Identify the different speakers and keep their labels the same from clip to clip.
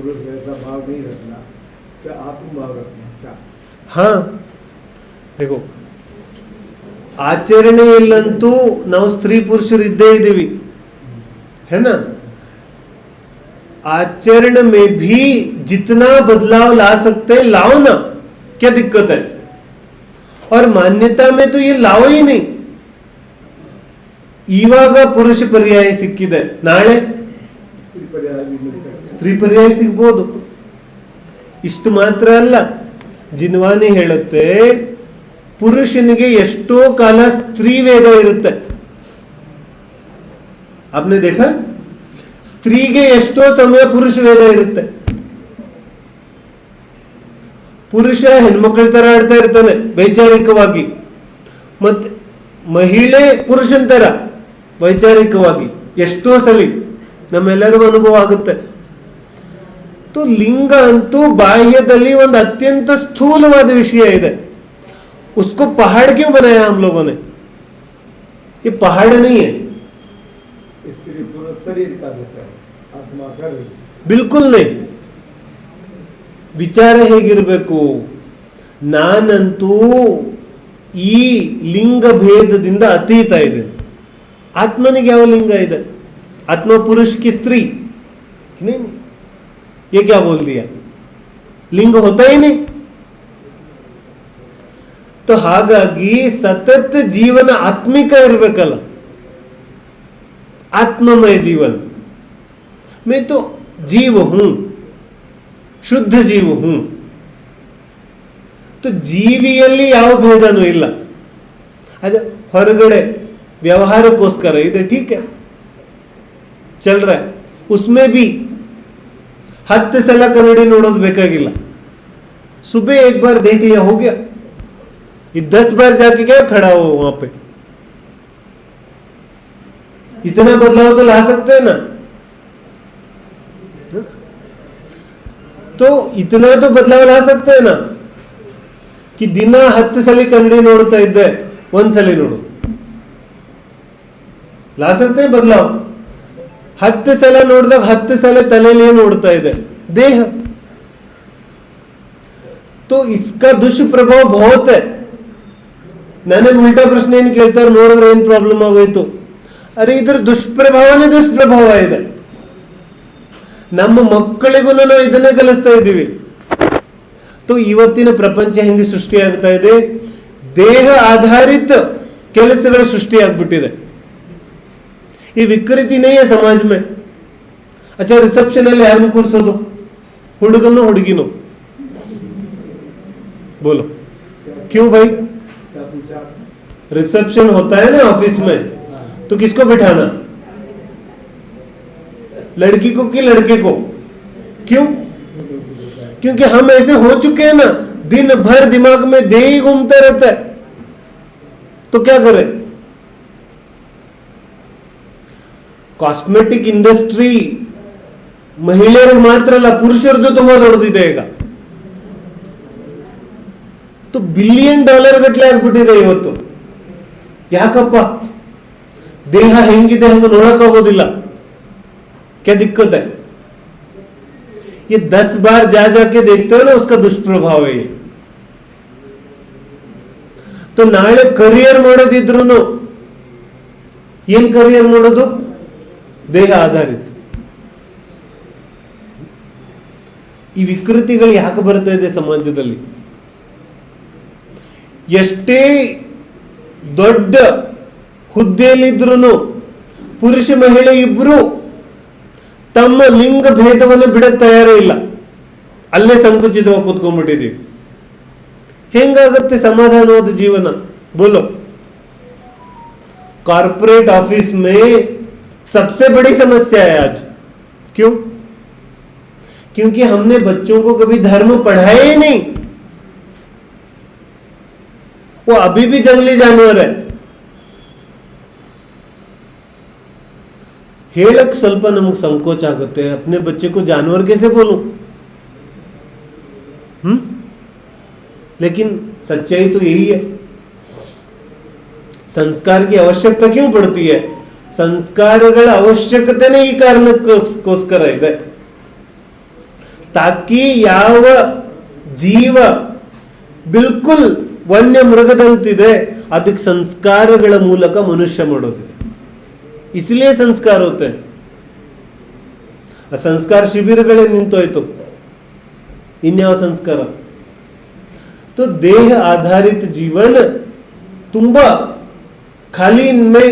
Speaker 1: पुरुष ऐसा भाव नहीं रखना क्या आत्म भाव रखना क्या
Speaker 2: ಹಾ ಹೇಗೋ ಆಚರಣೆಯಲ್ಲಂತೂ ನಾವು ಸ್ತ್ರೀ ಪುರುಷರು ಇದ್ದೇ ಇದ್ದೀವಿ है ना आचरण में भी जितना बदलाव ला सकते हैं लाओ ना क्या दिक्कत है और मान्यता में तो ये लाओ ही नहीं ಇವಾಗ ಪುರುಷ ಪರ್ಯಾಯ ಸಿಕ್ಕಿದೆ ನಾಳೆ
Speaker 1: स्त्री पर्याय भी मिल सकते
Speaker 2: ಸ್ತ್ರೀ ಪರ್ಯಾಯ ತ್ರಿಪರ್ಯಾಯ ಸಿಗ್ಬೋದು. ಇಷ್ಟು ಮಾತ್ರ ಅಲ್ಲ. ಜಿನ್ವಾನಿ ಹೇಳುತ್ತೆ, ಪುರುಷನಿಗೆ ಎಷ್ಟೋ ಕಾಲ ಸ್ತ್ರೀ ವೇದ ಇರುತ್ತೆ. ಅಪ್ನೆ ದೇಹ ಸ್ತ್ರೀಗೆ ಎಷ್ಟೋ ಸಮಯ ಪುರುಷ ವೇದ ಇರುತ್ತೆ. ಪುರುಷ ಹೆಣ್ಮಕ್ಳ ತರ ಆಡ್ತಾ ಇರ್ತಾನೆ, ವೈಚಾರಿಕವಾಗಿ. ಮತ್ತೆ ಮಹಿಳೆ ಪುರುಷನ್ ತರ, ವೈಚಾರಿಕವಾಗಿ. ಎಷ್ಟೋ ಸಲಿ ನಮ್ಮೆಲ್ಲರಿಗೂ ಅನುಭವ ಆಗುತ್ತೆ. तो लिंग ಅಂತೂ ಬಾಹ್ಯದಲ್ಲಿ ಒಂದು ಅತ್ಯಂತ ಸ್ಥೂಲವಾದ ವಿಷಯ ಇದೆ उसको पहाड़ क्यों बनाया हम लोगों ने ये पहाड़ नहीं है
Speaker 1: स्त्री पुरुष शरीर का विषय आत्मा का नहीं
Speaker 2: ಬಿಲ್ಕುಲ್ ನೈ ವಿಚಾರ ಹೇಗಿರಬೇಕು ನಾನಂತೂ ಈ ಲಿಂಗ ಭೇದದಿಂದ ಅತೀತ ಇದ್ದೇನೆ ಆತ್ಮನಿಗೆ ಯಾವ ಲಿಂಗ ಇದೆ ಆತ್ಮ ಪುರುಷ की स्त्री नहीं नहीं ये क्या बोल दिया लिंग होता ही नहीं तो ಹಾಗಾಗಿ ಸತತ ಜೀವನ ಆತ್ಮಿಕ ಇರಬೇಕಲ್ಲ ಆತ್ಮಮಯ ಜೀವನ मैं तो जीव हूं ಶುದ್ಧ ಜೀವ ಹ್ಞೂ तो ಜೀವಿಯಲ್ಲಿ ಯಾವ ಭೇದನೂ ಇಲ್ಲ ಅದ ಹೊರಗಡೆ ವ್ಯವಹಾರಕ್ಕೋಸ್ಕರ ಇದೆ ठीक है चल रहा है उसमें भी ಹತ್ತು ಸಲ ಕನ್ನಡಿ ನೋಡೋದು ಬೇಕಾಗಿಲ್ಲ सुबह एक बार देख लिया हो गया ये दस बार जाके क्या खड़ा हो वहां पे इतना बदलाव तो ला सकते हैं ना तो इतना तो बदलाव ला सकते हैं ना कि ದಿನ ಹತ್ತು ಸಲ ಕನ್ನಡಿ ನೋಡ್ತಾ ಇದ್ದೆ ಒಂದ್ಸಲಿ ನೋಡು ಲಾ सकते हैं ಬದಲಾವ್ ಹತ್ತು ಸಲ ನೋಡಿದಾಗ ಹತ್ತು ಸಲ ತಲೆಯಲ್ಲಿ ಏನು ಓಡ್ತಾ ಇದೆ ದೇಹ तो इसका दुष्प्रभाव बहुत है ನನಗೆ ಉಲ್ಟಾ ಪ್ರಶ್ನೆ ಏನು ಕೇಳ್ತಾರೆ ನೋಡಿದ್ರೆ ಏನು ಪ್ರಾಬ್ಲಮ್ ಆಗೋಯ್ತು ಅರೆ ಇದ್ರ ದುಷ್ಪ್ರಭಾವನೇ ದುಷ್ಪ್ರಭಾವ ಇದೆ ನಮ್ಮ ಮಕ್ಕಳಿಗೂ ನಾವು ಇದನ್ನೇ ಕಲಿಸ್ತಾ ಇದ್ದೀವಿ तो ಇವತ್ತಿನ ಪ್ರಪಂಚ ಹೆಂಗೆ ಸೃಷ್ಟಿಯಾಗ್ತಾ ಇದೆ ದೇಹ ಆಧಾರಿತ ಕೆಲಸಗಳ ಸೃಷ್ಟಿಯಾಗ್ಬಿಟ್ಟಿದೆ ಈ ವಿಕೃತಿನೇ ಸಮಾಜ ಮೇ ಅಚ್ಚಾ ರಿಸೆಪ್ಷನ್ ಅಲ್ಲಿ ಯಾರನ್ನು ಕೂರಿಸೋದು ಹುಡುಗನು ಹುಡುಗಿನು बोलो क्यों भाई
Speaker 1: क्या पूछा
Speaker 2: रिसेप्शन होता है ना ऑफिस में तो किसको बिठाना लड़की को कि लड़के को क्यों क्योंकि हम ऐसे हो चुके हैं ना दिन भर दिमाग में दे ही घूमते रहता है तो क्या करें ಕಾಸ್ಮೆಟಿಕ್ ಇಂಡಸ್ಟ್ರಿ ಮಹಿಳೆಯರಿಗೆ ಮಾತ್ರ ಅಲ್ಲ ಪುರುಷರದ್ದು ತುಂಬಾ ದೊಡ್ಡದಿದೆ ಈಗ तो ಬಿಲಿಯನ್ ಡಾಲರ್ ಗಟ್ಟಲೆ ಆಗ್ಬಿಟ್ಟಿದೆ ಇವತ್ತು ಯಾಕಪ್ಪ ದೇಹ ಹೆಂಗಿದೆ ಹಂಗ ನೋಡಕ್ಕಾಗೋದಿಲ್ಲ क्या दिक्कत है ये दस बार जा जाके देखते हो ना उसका दुष्प्रभाव है ये तो ನಾಳೆ ಕರಿಯರ್ ಮಾಡೋದಿದ್ರು ಏನ್ ಕರಿಯರ್ ಮಾಡೋದು ದೇಹ ಆಧಾರಿತ. ಈ ವಿಕೃತಿಗಳು ಯಾಕೆ ಬರ್ತಾ ಇದೆ ಸಮಾಜದಲ್ಲಿ? ಎಷ್ಟೇ ದೊಡ್ಡ ಹುದ್ದೆಯಲ್ಲಿದ್ರು ಪುರುಷ ಮಹಿಳೆ ಇಬ್ರು ತಮ್ಮ ಲಿಂಗ ಭೇದವನ್ನು ಬಿಡಕ್ಕೆ ತಯಾರೇ ಇಲ್ಲ. ಅಲ್ಲೇ ಸಂಕುಚಿತವಾಗಿ ಕೂತ್ಕೊಂಡ್ಬಿಟ್ಟಿದ್ದೀವಿ. ಹೆಂಗಾಗತ್ತೆ ಸಮಾಧಾನವಾದ ಜೀವನ? ಬೋಲೋ. ಕಾರ್ಪೊರೇಟ್ ಆಫೀಸ್ ಮೇ सबसे बड़ी समस्या है आज। क्यों? क्योंकि हमने बच्चों को कभी धर्म पढ़ाया ही नहीं। वो अभी भी जंगली जानवर है। हेलक स्वल्प नमक संकोच आगते हैं? अपने बच्चे को जानवर कैसे बोलू? हम्म? लेकिन सच्चाई तो यही है। संस्कार की आवश्यकता क्यों पड़ती है? ಸಂಸ್ಕಾರಗಳ ಅವಶ್ಯಕತೆನೇ ಈ ಕಾರಣಕ್ಕೋಸ್ಕರ ಇದೆ ತಾಕಿ ಯಾವ ಜೀವ ಬಿಲ್ಕುಲ್ ವನ್ಯ ಮೃಗದಂತಿದೆ ಅದಕ್ಕೆ ಸಂಸ್ಕಾರಗಳ ಮೂಲಕ ಮನುಷ್ಯ ಮಾಡೋದಿದೆ ಇಸ್ಲಿಯೇ ಸಂಸ್ಕಾರ ಹೋತೆ ಆ ಸಂಸ್ಕಾರ ಶಿಬಿರಗಳೇ ನಿಂತೋಯ್ತು ಇನ್ಯಾವ ಸಂಸ್ಕಾರ तो देह आधारित जीवन ತುಂಬಾ ಖಾಲಿ ಇನ್ಮೆ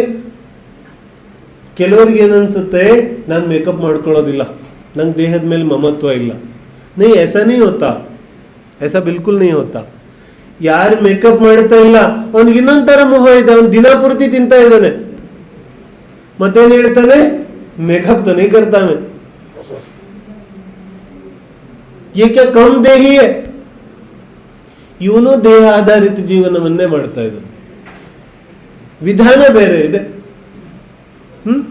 Speaker 2: ಕೆಲವ್ರಿಗೆ ಏನನ್ಸುತ್ತೆ, ನಾನು ಮೇಕಪ್ ಮಾಡ್ಕೊಳ್ಳೋದಿಲ್ಲ. ನಂಗೆ ದೇಹದ ಮೇಲೆ ಮಮತ್ವ ಇಲ್ಲ. ನೀ ಎಸಾ ನೀ ಹೋತಾ ಎಸ ಬಿಲ್ಕುಲ್ ನೀ ಹೊತ್ತಾ ಯಾರು ಮೇಕಪ್ ಮಾಡ್ತಾ ಇಲ್ಲ, ಅವ್ನಿಗೆ ಇನ್ನೊಂದು ಥರ ಮೋಹ ಇದೆ, ಅವ್ನು ದಿನ ಪೂರ್ತಿ ತಿಂತಾ ಇದ್ದಾನೆ. ಮತ್ತೇನು ಹೇಳ್ತಾನೆ? ಮೇಕಪ್ ತನೇ ಕರ್ತಾವೆ ಏಕೆ ಕಮ್ ದೇಹಿಯೇ? ಇವನು ದೇಹ ಆಧಾರಿತ ಜೀವನವನ್ನೇ ಮಾಡ್ತಾ ಇದ್ದಾನೆ. ವಿಧಾನ ಬೇರೆ ಇದೆ. ಹ್ಮ್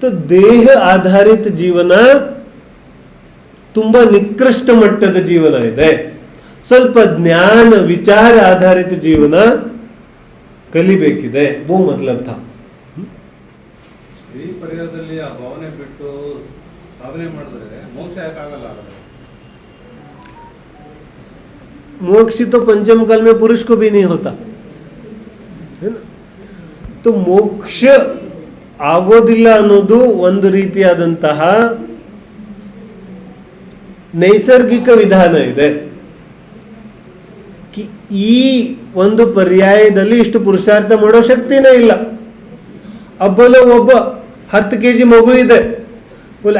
Speaker 2: तो ದೇಹ ಆಧಾರಿತ ಜೀವನ ತುಂಬಾ ನಿಕೃಷ್ಟ ಮಟ್ಟದ ಜೀವನ ಇದೆ ಸ್ವಲ್ಪ ಜ್ಞಾನ ವಿಚಾರ ಆಧಾರಿತ ಜೀವನ ಕಲಿಬೇಕಿದೆ वो मतलब था
Speaker 3: ಈ ಪರಿಹಾರದಲ್ಲಿ ಆ ಭಾವನೆ ಬಿಟ್ಟು ಸಾಧನೆ ಮಾಡಿದ್ರೆ ಮೋಕ್ಷ ಯಾಕಾಗಲ್ಲ ಹಾಗಾದ್ರೆ?
Speaker 2: मोक्ष तो पंचम काल में पुरुष को भी नहीं होता है ना ಮತ್ತು ಮೋಕ್ಷ ಆಗೋದಿಲ್ಲ ಅನ್ನೋದು ಒಂದು ರೀತಿಯಾದಂತಹ ನೈಸರ್ಗಿಕ ವಿಧಾನ ಇದೆ. ಈ ಒಂದು ಪರ್ಯಾಯದಲ್ಲಿ ಇಷ್ಟು ಪುರುಷಾರ್ಥ ಮಾಡೋ ಶಕ್ತಿನೇ ಇಲ್ಲ. ಅಬ್ಬಲ ಒಬ್ಬ ಹತ್ತು ಕೆ ಜಿ ಮಗು ಇದೆ.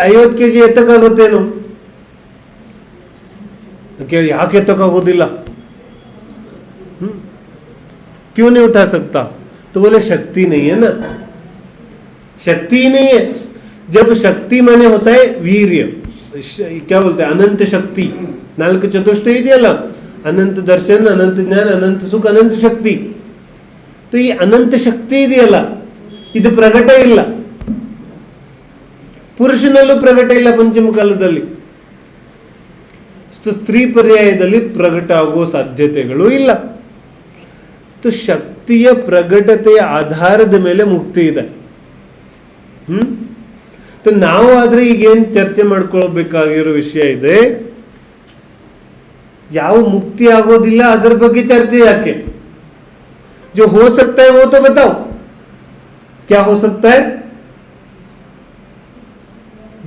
Speaker 2: ಐವತ್ತು ಕೆ ಜಿ ಎತ್ತಕ್ಕಾಗುತ್ತೇನು? ಕೇಳಿ, ಯಾಕೆ ಎತ್ತಕ್ಕಾಗೋದಿಲ್ಲ? ಕ್ಯೂ ನೀವು ಉಠಾ ಸಕ್ತಾ तो बोले शक्ति नहीं है ना शक्ति ही नहीं है जब शक्ति माने होता है वीर्य श- क्या बोलते हैं अनंत शक्ति ನಾಲ್ಕು ಚತುಷ್ಟ ಇದೆಯಲ್ಲ ಅನಂತ ದರ್ಶನ್ ಅನಂತ ಜ್ಞಾನ ಅನಂತ ಸುಖ ಅನಂತ ಶಕ್ತಿ तो ಈ ಅನಂತ ಶಕ್ತಿ ಇದೆಯಲ್ಲ ಇದು ಪ್ರಕಟ ಇಲ್ಲ ಪುರುಷನಲ್ಲೂ ಪ್ರಕಟ ಇಲ್ಲ ಪಂಚಮ ಕಾಲದಲ್ಲಿ ಸ್ತು- ಸ್ತ್ರೀ ಪರ್ಯಾಯದಲ್ಲಿ ಪ್ರಕಟ ಆಗುವ ಸಾಧ್ಯತೆಗಳು ಇಲ್ಲ ತು ಶಕ್ತಿಯ ಪ್ರಕಟತೆಯ ಆಧಾರದ ಮೇಲೆ ಮುಕ್ತಿ ಇದೆ ಹ್ಮ್ ತು ನಾವು ಆದ್ರೆ ಈಗ ಏನ್ ಚರ್ಚೆ ಮಾಡ್ಕೊಳ್ಬೇಕಾಗಿರೋ ವಿಷಯ ಇದೆ ಯಾವ ಮುಕ್ತಿ ಆಗೋದಿಲ್ಲ ಅದರ ಬಗ್ಗೆ ಚರ್ಚೆ ಯಾಕೆ जो हो सकता है वो तो बताओ क्या हो सकता है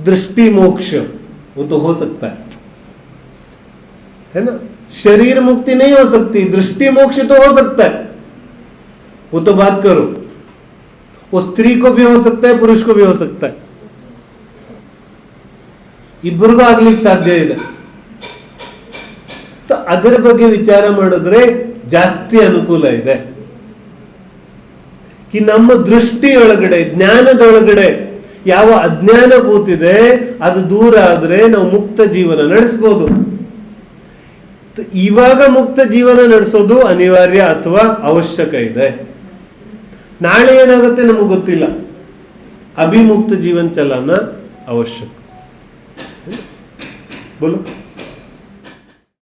Speaker 2: दृष्टि मोक्ष वो तो हो सकता है है ना शरीर मुक्ति नहीं हो सकती दृष्टि मोक्ष तो हो सकता है वो तो बात करो वो स्त्री को भी हो सकता है पुरुष को भी हो सकता है ಇಬ್ಬರಿಗೂ ಆಗ್ಲಿಕ್ಕೆ ಸಾಧ್ಯ ಇದೆ तो ಅದರ ಬಗ್ಗೆ ವಿಚಾರ ಮಾಡಿದ್ರೆ ಜಾಸ್ತಿ ಅನುಕೂಲ ಇದೆ ಕಿ ನಮ್ಮ ದೃಷ್ಟಿಯೊಳಗಡೆ ಜ್ಞಾನದೊಳಗಡೆ ಯಾವ ಅಜ್ಞಾನ ಕೂತಿದೆ ಅದು ದೂರ ಆದ್ರೆ ನಾವು ಮುಕ್ತ ಜೀವನ ನಡೆಸ್ಬೋದು ತ- ಇವಾಗ ಮುಕ್ತ ಜೀವನ ನಡೆಸೋದು ಅನಿವಾರ್ಯ ಅಥವಾ ಅವಶ್ಯಕ ಇದೆ ನಾಳೆ ಏನಾಗುತ್ತೆ ನಮಗೆ ಗೊತ್ತಿಲ್ಲ. ಅಭಿಮುಕ್ತ ಜೀವನ ಚಲನ ಅವಶ್ಯಕ. ಬೋಲು?